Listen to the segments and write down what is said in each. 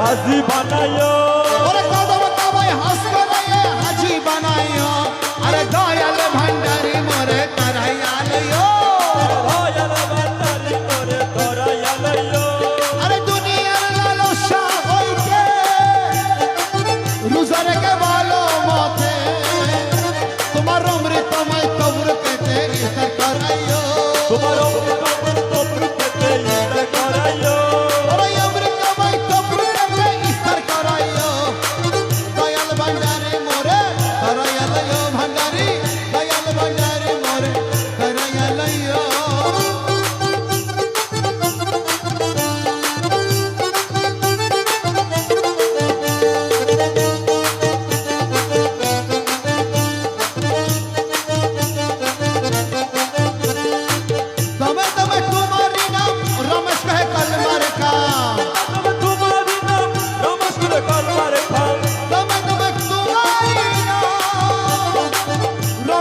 হাজি বানায়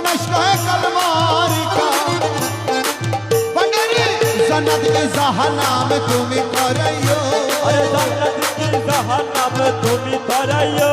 नशा कलमार का जन्नत के जहनाम तुम करियो अरे जन्नत के जहनाम तुम करियो